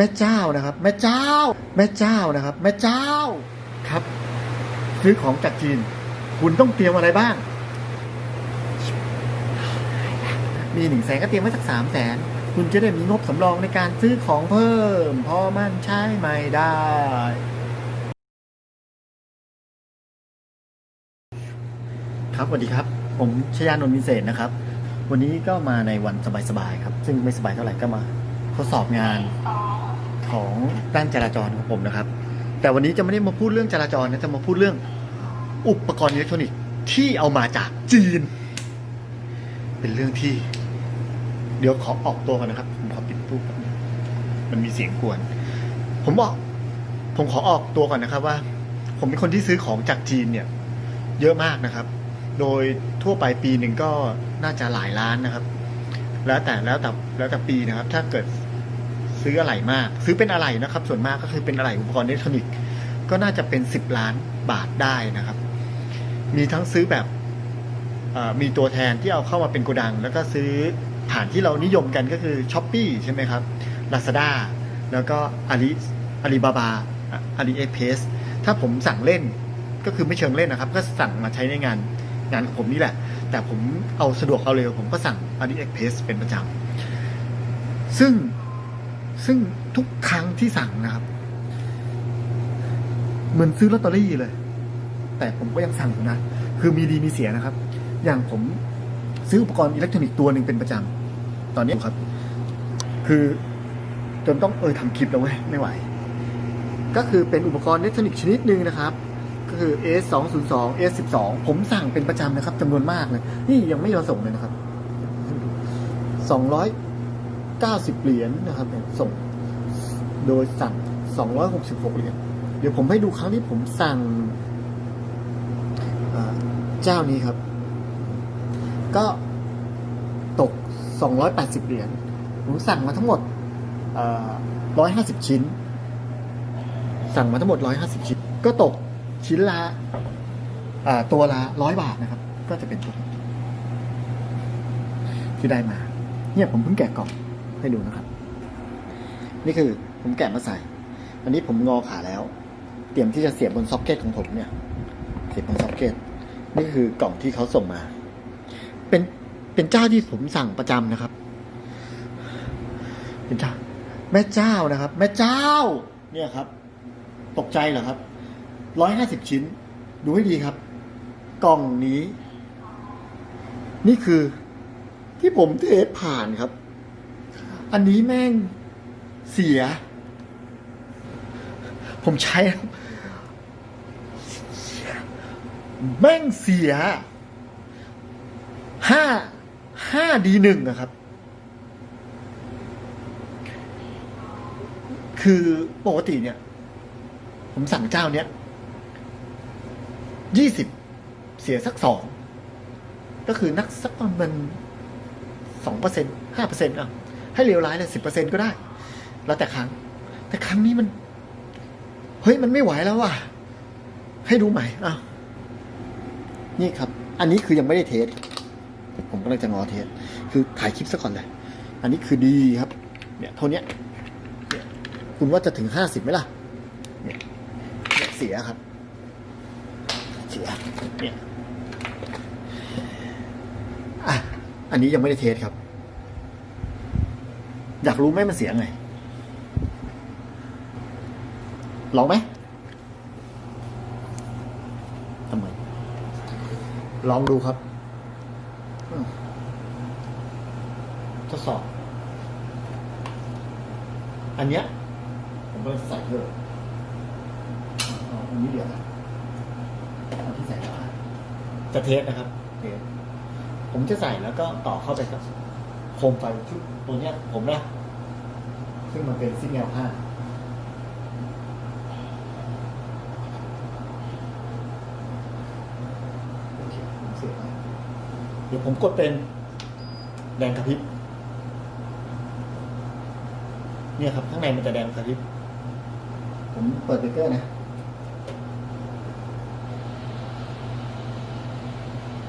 แม่เจ้านะครับ แม่เจ้า แม่เจ้านะครับ แม่เจ้าครับ ซื้อของจากจีน คุณต้องเตรียมอะไรบ้าง มีหนึ่งแสนก็เตรียมไว้สักสามแสนคุณจะได้มีงบสำรองในการซื้อของเพิ่มเพอมันใช้ไม่ได้ครับสวัสดีครับ ผมชยานนท์วิเศษนะครับ วันนี้ก็มาในวันสบายๆครับ ซึ่งไม่สบายเท่าไหร่ก็มาทดสอบงาน ของด้านจราจรของผมนะครับ แต่วันนี้จะไม่ได้มาพูดเรื่องจราจรนะจะมาพูดเรื่องอุปกรณ์อิเล็กทรอนิกส์ที่เอามาจากจีน เป็นเรื่องที่ เดี๋ยวขอออกตัวก่อนนะครับ ผมขอปิดตู้มันมีเสียงกวน ผมบอก ผมขอออกตัวก่อนนะครับว่า ผมเป็นคนที่ซื้อของจากจีนเนี่ย เยอะมากนะครับ โดยทั่วไปปีหนึ่งก็น่าจะหลายล้านนะครับ แล้วแต่แล้วแต่แล้วแต่ปีนะครับ ถ้าเกิด ซื้ออะไหล่มาก ซื้อเป็นอะไหล่นะครับ ส่วนมากก็คือเป็นอะไหล่อุปกรณ์อิเล็กทรอนิกส์ก็น่าจะเป็นสิบล้านบาทได้นะครับ มีทั้งซื้อแบบมีตัวแทนที่เอาเข้ามาเป็นโกดัง แล้วก็ซื้อผ่านที่เรานิยมกันก็คือ s h อ p e e ใช่ไหมครับ Lazada แล้วก็อาลีอาลีบาบาอาลีเอเพสถ้าผมสั่งเล่นก็คือไม่เชิงเล่นนะครับ ก็สั่งมาใช้ในงานงานของผมนี่แหละ แต่ผมเอาสะดวกเอาเร็วผมก็สั่ง AliExpress เป็นประจำซึ่ง ซึ่งทุกครั้งที่สั่งนะครับ เหมือนซื้อลอตเตอรี่เลย แต่ผมก็ยังสั่งอยู่นะ คือมีดีมีเสียนะครับ อย่างผมซื้ออุปกรณ์อิเล็กทรอนิกส์ตัวหนึ่งเป็นประจำตอนนี้ครับ คือจนต้องเออทำคลิปแล้วเว้ยไม่ไหว ก็คือเป็นอุปกรณ์อิเล็กทรอนิกส์ชนิดหนึ่งนะครับก็คือ S 2 0 2 S 1 2ผมสั่งเป็นประจำนะครับจำนวนมากเลย นี่ยังไม่ยอมส่งเลยนะครับ 90 เหรียญนะครับเนี่ยส่งโดยสั่ง 266 เหรียญเดี๋ยวผมให้ดูครั้งที่ผมสั่งเจ้านี้ครับ ก็ตก 280 เหรียญผมสั่งมาทั้งหมดอ่า150 ชิ้น สั่งมาทั้งหมด 150 ชิ้น ก็ตกชิ้นละตัวละร้อยบาทนะครับ ก็จะเป็นตัวที่ได้มา เนี่ยผมเพิ่งแกะกล่อง ให้ดูนะครับ นี่คือผมแกะมาใส่ อันนี้ผมงอขาแล้ว เตรียมที่จะเสียบบนซ็อกเก็ตของผมเนี่ย เสียบบนซ็อกเก็ต นี่คือกล่องที่เขาส่งมา เป็นเป็นเจ้าที่ผมสั่งประจำนะครับ เป็นเจ้า แม่เจ้านะครับ แม่เจ้า เนี่ยครับ ตกใจเหรอครับ ร้อยห้าสิบชิ้น ดูให้ดีครับ กล่องนี้ นี่คือที่ผมเทสผ่านครับ อันนี้แม่งเสีย ผมใช้แม่งเสียห้าห้าดีหนึ่งนะครับ คือปกติเนี่ย ผมสั่งเจ้าเนี้ยยี่สิบเสียสักสองก็คือนักสักประมาณสองเปอร์เซ็นห้าเปอร์เซ็นต์อะ ให้เลวร้ายเลยสิบเปอร์เซ็นก็ได้ แล้วแต่ครั้ง แต่ครั้งนี้มัน เฮ้ยมันไม่ไหวแล้วว่ะ ให้ดูใหม่อะนี่ครับ อันนี้คือยังไม่ได้เทสผมก็เลยจะงอเทสคือถ่ายคลิปซะก่อนเลย อันนี้คือดีครับ เนี่ยเท่าเนี้ยเนี่ยคุณว่าจะถึงห้าสิบไหมล่ะ เนี่ยเสียครับ เสีย เนี่ย อะ อันนี้ยังไม่ได้เทสครับ อยากรู้ไหมมันเสียงไงลองไหมทำไมลองดูครับอืมทดสอบ อันเนี้ย ผมก็ใส่เพิ่มเอาอันนี้เดี๋ยวนะเอาที่ใส่แล้วอะจะเทสนะครับ เทสผมจะใส่แล้วก็ต่อเข้าไปกับโคมไฟชุดตัวเนี้ยผมนะ ซึ่งมันเป็นซิกแนลห้าเงียบไว้เดี๋ยวผมกดเป็นแดงกระพริบ เนี่ยครับ ข้างในมันจะแดงกระพริบ ผมเปิดเบรกเกอร์นะ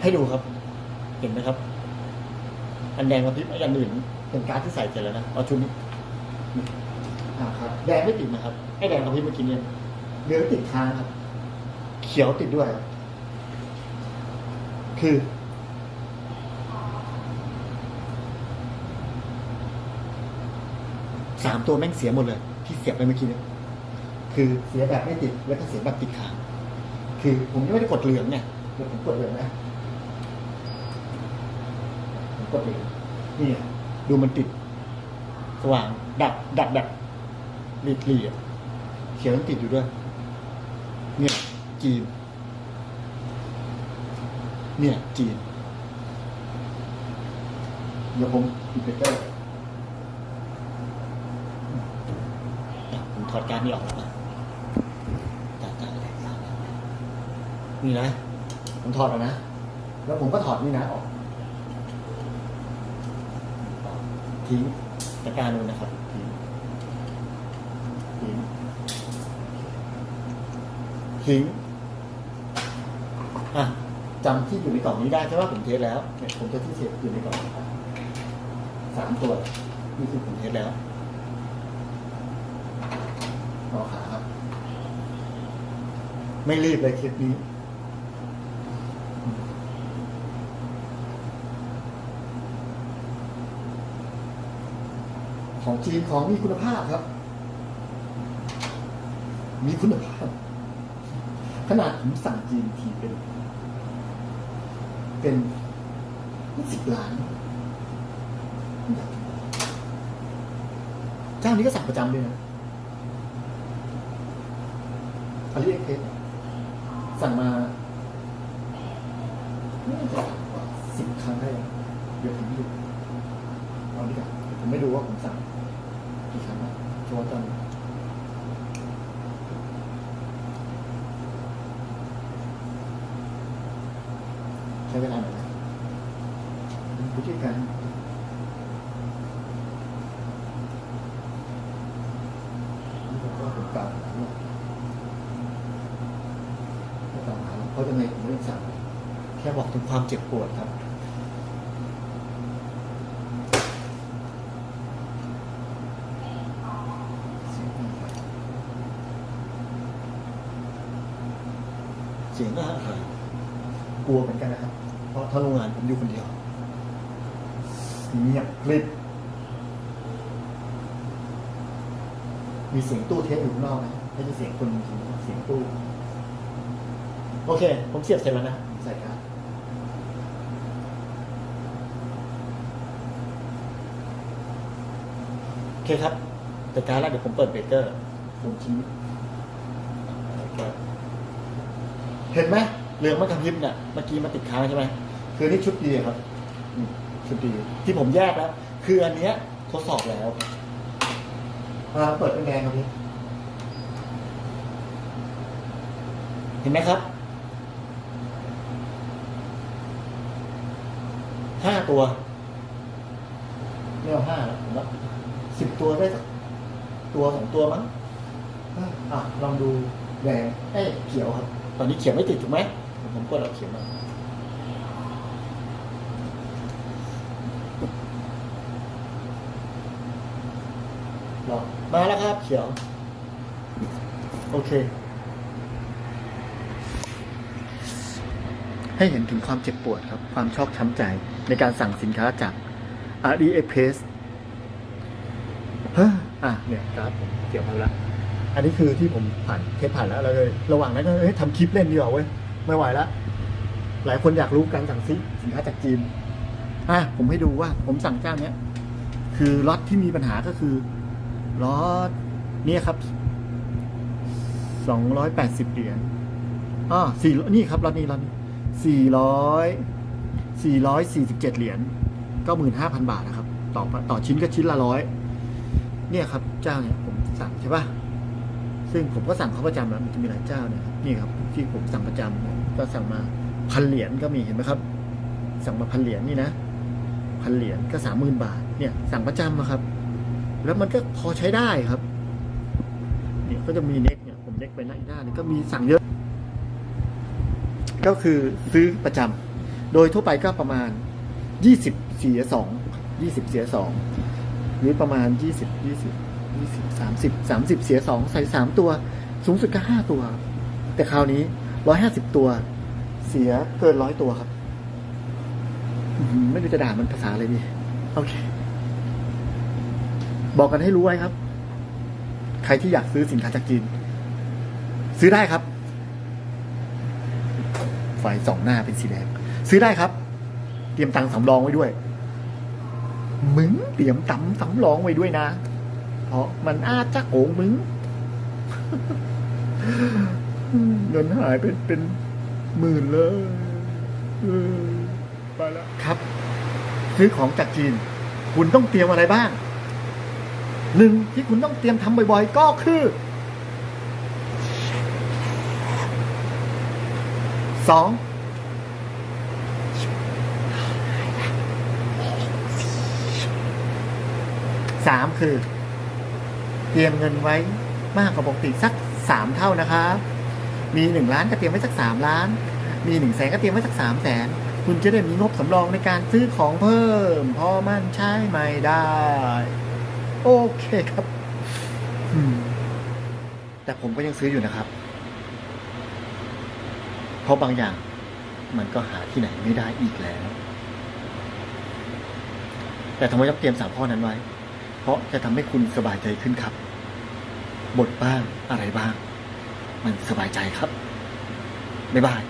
ให้ดูครับ เห็นไหมครับ อันแดงกระพริบอันอื่นเป็นการ์ดที่ใส่เสร็จแล้วนะเอาชุดนี้ อ่าครับ แดงไม่ติดนะครับไอ้แดงตรงที่เมื่อกี้เนี่ยเหลืองติดค้างครับ เขียวติดด้วย คือ สามตัวแม่งเสียหมดเลย ที่เสียบไปเมื่อกี้เนี่ยคือเสียแบบไม่ติด แล้วก็เสียแบบติดค้าง คือผมยังไม่ได้กดเหลืองเนี่ยเดี๋ยวผมกดเหลืองนะผมกดเหลืองนี่อะดูมันติด สว่าง ดับ ดับแบบรีดรีอะเขียวมันติดอยู่ด้วย เนี่ย จีน เนี่ย จีน เดี๋ยวผมปิดเบรกเกอร์อะผมถอดการนี้ออกแล้วนะตาตาอะไรตาอะไรนี่นะ ผมถอดแล้วนะ แล้วผมก็ถอดนี่นะออกทิ้ง ตะกร้ารนู้นนะครับทิ้งทิ้งทิ้งอะจำที่อยู่ในกล่องนี้ได้ใช่ไหมผมเทสแล้วเนี่ยผมจะที่เสียบอยู่ในกล่องสามตัวนี่คือผมเทสแล้วต่อขาครับ ไม่รีบเลยคลิปนี้ ของจีนของมีคุณภาพครับ มีคุณภาพ ขนาดผมสั่งจีนทีเป็น เป็นสิบล้านเจ้านี้ก็สั่งประจำเลยนะอาลีเอ็กเพสสั่งมาสิบครั้งได้เดี๋ยวผมดูเอาดีกว่าผมไม่ดูว่าผมสั่ง กี่ครั้งแล้วชัวร์จังใช้เวลาหน่อยนะวิการนี่ผมก็ผมกล่าวหาว่าไม่กล่าวหาเพราะยังไงผมไม่ได้สั่งแค่บอกถึงความเจ็บปวดครับ เสียงก็ห่างกลัวเหมือนกันนะครับ เพราะถ้าโรงงานผมอยู่คนเดียวเงียบกริบมีเสียงตู้เทปอยู่ข้างนอกนะไม่ใช่เสียงคนจริงๆเสียงตู้ โอเค ผมเสียบเสร็จแล้วนะผมใส่การ์ดโอเคครับ แต่การดแล้วเดี๋ยวผมเปิดเบรกเกอร์ผมชี้ เห็นไหมเรืองมันกระพริบเนี่ยเมื่อกี้มันติดค้างใช่ไหมคือนี่ชุดดีครับอืมชุดดีที่ผมแยกแล้ว คืออันเนี้ยทดสอบแล้วอ่าเปิดเป็นไงครับพี่เห็นไหมครับห้าตัวไม่เอาห้าแล้วผมว่าสิบตัวได้สักตัวสองตัวมั้งอะอะลองดูแดงเอ้ยเขียวครับ ตอนนี้เขียวไม่ติดถูกไหมผมกดเอาเขียวมาลอมาแล้วครับเขียว โอเค ให้เห็นถึงความเจ็บปวดครับ ความชอกช้ำใจในการสั่งสินค้าจาก AliExpress เฮ้ออะเนี่ยการ์ดผมเกี่ยวมาแล้ว อันนี้คือที่ผมผ่านเทปผ่านแล้วเราเลยระหว่างนั้นก็เอ้ยทำคลิปเล่นดีกว่าเว้ยไม่ไหวล้วหลายคนอยากรู้การสั่งซิสินค้าจากจีนอะผมให้ดูว่า ผมสั่งเจ้าเนี้ยคือล็อตที่มีปัญหาก็คือล็อตเนี่ยครับสองร้อยแปดสิบเหรียญอ่าสี่นี่ครับล็อตนี้ล็อตนี้สี่ร้อยสี่ร้อยสี่สิบเจ็ดเหรียญก็หมื่นห้าพันบาทนะครับ ต่อต่อชิ้นก็ชิ้นละร้อยเนี่ยครับ เจ้าเนี่ยผมสั่งใช่ปะ ซึ่งผมก็สั่งเขาประจำแล้วมันจะมีหลายเจ้าเนี่ยนี่ครับที่ผมสั่งประจำก็สั่งมาพันเหรียญก็มีเห็นไหมครับ สั่งมาพันเหรียญนี่นะพันเหรียญก็สามหมื่นบาท เนี่ย สั่งประจำนะครับ แล้วมันก็พอใช้ได้ครับ เนี่ยก็จะมีเน็กเนี่ย ผมเน็กไปหน้าอีกหน้านึงก็มีสั่งเยอะ ก็คือซื้อประจำโดยทั่วไปก็ประมาณยี่สิบเสียสองยี่สิบเสียสองหรือประมาณยี่สิบยี่สิบ ยี่สิบสามสิบสามสิบเสียสองใส่สามตัว สูงสุดก็ห้าตัว แต่คราวนี้ร้อยห้าสิบตัว เสียเกินร้อยตัวครับไม่รู้จะด่ามันภาษาอะไรดีโอเค บอกกันให้รู้ไว้ครับ ใครที่อยากซื้อสินค้าจากจีน ซื้อได้ครับไฟสองหน้าเป็นสีแดงซื้อได้ครับ เตรียมตังค์สำรองไว้ด้วย มึงเตรียมตังค์สำรองไว้ด้วยนะ เพราะมันอาจจะโกงมึงเงินหายเป็นเป็นหมื่นเลยเออไปแล้วครับ ซื้อของจากจีน คุณต้องเตรียมอะไรบ้างหนึ่งที่คุณต้องเตรียมทำบ่อยๆ ก็คือสองสามคือ เตรียมเงินไว้มากกว่าปกติสักสามเท่านะครับ มีหนึ่งล้านก็เตรียมไว้สักสามล้าน มีหนึ่งแสนก็เตรียมไว้สักสามแสนคุณจะได้มีงบสำรองในการซื้อของเพิ่ม พอมันใช้ไม่ได้ โอเคครับแต่ผมก็ยังซื้ออยู่นะครับ เพราะบางอย่าง มันก็หาที่ไหนไม่ได้อีกแล้ว แต่ทำไมต้องเตรียมสามข้อนั้นไว้ เพราะจะทำให้คุณสบายใจขึ้นครับ บทบ้างอะไรบ้าง มันสบายใจครับบ๊ายบาย